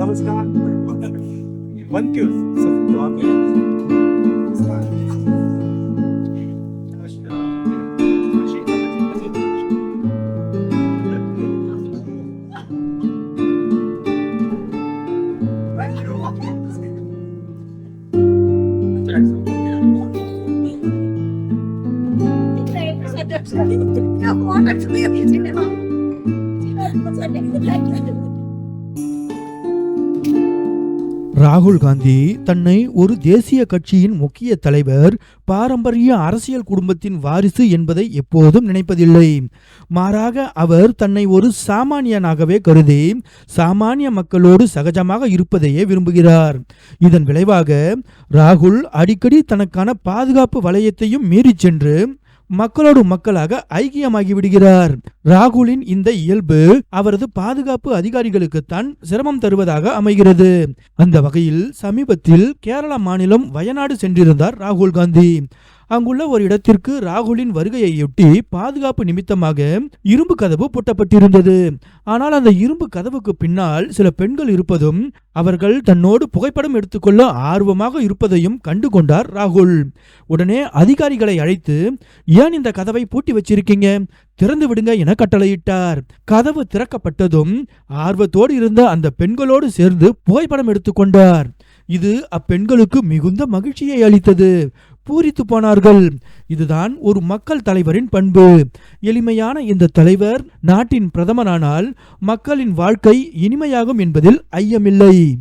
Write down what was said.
नमस्कार वन क्यू ராகுல் காந்தி தன்னை ஒரு தேசிய கட்சியின் முக்கிய தலைவர் பாரம்பரிய அரசியல் குடும்பத்தின் வாரிசு என்பதை எப்போதும் நினைப்பதில்லை. மாறாக அவர் தன்னை ஒரு சாமானியனாகவே கருதி சாமானிய மக்களோடு சகஜமாக இருப்பதையே விரும்புகிறார். இதன் விளைவாக ராகுல் அடிக்கடி தனக்கான பாதுகாப்பு வளையத்தையும் மீறிச் சென்று மக்களோடு மக்களாக ஐக்கியமாகி விடுகிறார் ராகுலின் இந்த இயல்பு அவரது பாதுகாப்பு அதிகாரிகளுக்குத்தான் சிரமம் தருவதாக அமைகிறது. அந்த வகையில் சமீபத்தில் கேரள மாநிலம் வயநாடு சென்றிருந்தார் ராகுல் காந்தி. அங்குள்ள ஒரு இடத்திற்கு ராகுலின் வருகையையொட்டி பாதுகாப்பு நிமித்தமாக இரும்பு கதவு பூட்டப்பட்டிருந்தது. ஆனால் அந்த இரும்பு கதவுக்கு பின்னால் சில பெண்கள் இருப்பதும் அவர்கள் தன்னோடு புகைப்படம் எடுத்துக்கொள்ள ஆர்வமாக இருப்பதையும் கண்டு கொண்டார் ராகுல். உடனே அதிகாரிகளை அழைத்து ஏன் இந்த கதவை பூட்டி வச்சிருக்கீங்க? திறந்து விடுங்க என கட்டளையிட்டார். கதவு திறக்கப்பட்டதும் ஆர்வத்தோடு இருந்த அந்த பெண்களோடு சேர்ந்து புகைப்படம் எடுத்துக்கொண்டார். இது அப்பெண்களுக்கு மிகுந்த மகிழ்ச்சியை அளித்தது. பூரித்து போனார்கள். இதுதான் ஒரு மக்கள் தலைவரின் பண்பு. எளிமையான இந்த தலைவர் நாட்டின் பிரதமரானால் மக்களின் வாழ்க்கை இனிமையாகும் என்பதில் ஐயமில்லை.